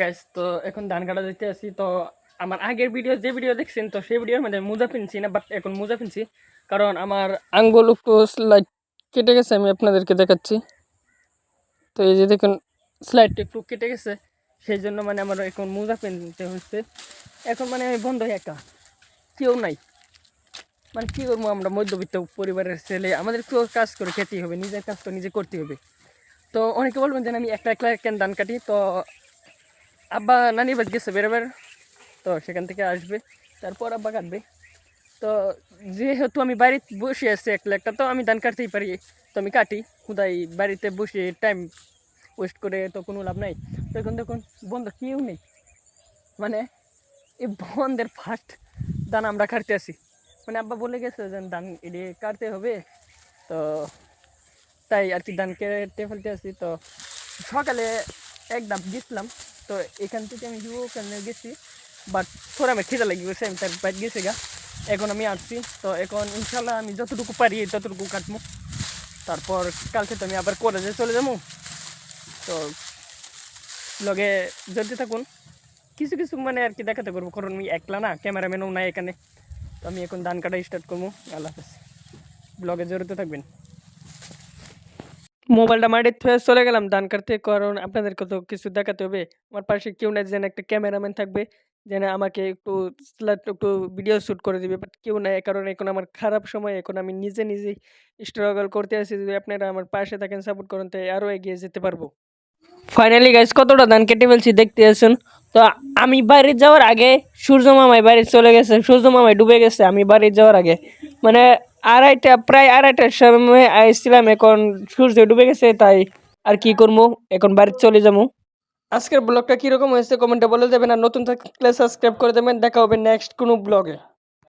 Guys তো এখন ধান কাটা দিতে আসি তো আমার আগের ভিডিও যে ভিডিও দেখছেন, তো সেই ভিডিওর মধ্যে মোজা পিনছি না বাট এখন মোজা পিনছি। কারণ আমার আঙ্গুল একটু স্লাইড কেটে গেছে, আমি আপনাদেরকে দেখাচ্ছি। তো এই যে দেখুন স্লাইডটা একটু কেটে গেছে, সেই জন্য মানে আমার এখন মোজা পিনতে হচ্ছে। এখন মানে আমি বন্ধ একা, কেউ নাই। মানে কী করব আমরা, মধ্যবিত্ত পরিবারের ছেলে, আমাদের কেউ কাজ করে খেতেই হবে, নিজের কাজ তো নিজে করতে হবে। তো অনেকে বলবেন যে আমি একলা একলা কেন ধান কাটি? তো আব্বা নানি বাদ গেছে বেরোবার তো সেখান থেকে আসবে, তারপর আব্বা কাটবে তো যেহেতু আমি বাড়িতে বসে আছি একলা একটা, তো আমি ধান কাটতেই পারি। তো আমি কাটি, খুদাই বাড়িতে বসে টাইম ওয়েস্ট করে তো কোনো লাভ নাই। তো এখন দেখুন, বন্ধ কেউ নেই। মানে এই বন্ধের ফার্স্ট ধান আমরা কাটতে আসি মানে আব্বা বলে গেছে যে ধান এটি কাটতে হবে। তো তাই আর কি ধান কেটে ফেলতে আসি তো সকালে এক ধাপ গেছিলাম। তো এখান থেকে আমি যুব, ওখানে গেছি। বাট থোড়া আমি খিদে লাগি গেছে আমি তার বাইর গেছি গা। এখন আমি আসছি, তো এখন ইনশাল্লাহ আমি যতটুকু পারি ততটুকু কাটবো তারপর কালকে তো আমি আবার কলেজে চলে যাব। তো লগে যদি থাকুন। কিছু কিছু মানে আর কি দেখাতে পারব কারণ আমি একলা না ক্যামেরাম্যানও নাই এখানে। তো আমি এখন ধান কাটা স্টার্ট করব। আল্লাহ হাফেজ। ব্লগে জড়িত থাকবেন। মোবাইলটা মাটির থুয়ে চলে গেলাম দান কাটতে কারণ আপনাদেরকে তো কিছু দেখাতে হবে। আমার পাশে কেউ নাই, যেন একটা ক্যামেরাম্যান থাকবে, যেন আমাকে একটু একটু ভিডিও শ্যুট করে দিবে বাট কেউ নাই কারণ এখন আমার খারাপ সময়, এখন আমি নিজে নিজেই স্ট্রাগল করতে আসি যদি আপনারা আমার পাশে থাকেন সাপোর্ট করেন, তাই আরও এগিয়ে যেতে পারব। ফাইনালি গাইজ কতটা ধান কেটে ফেলছি, দেখতে আসুন তো আমি বাইরে যাওয়ার আগে সূর্য মামাই বাড়ি চলে গেছে সূর্য মামাই ডুবে গেছে, আমি বাড়ি যাওয়ার আগে। মানে আড়াইটা, প্রায় আড়াইটার সময় আসছিলাম এখন সূর্য ডুবে গেছে, তাই আর কি করব এখন বাড়ি চলে যাব আজকের ব্লগটা কীরকম হয়েছে, কমেন্টে বলে দেবেন, আর নতুন থাকলে সাবস্ক্রাইব করে দেবেন। দেখা হবে নেক্সট কোনো ব্লগে।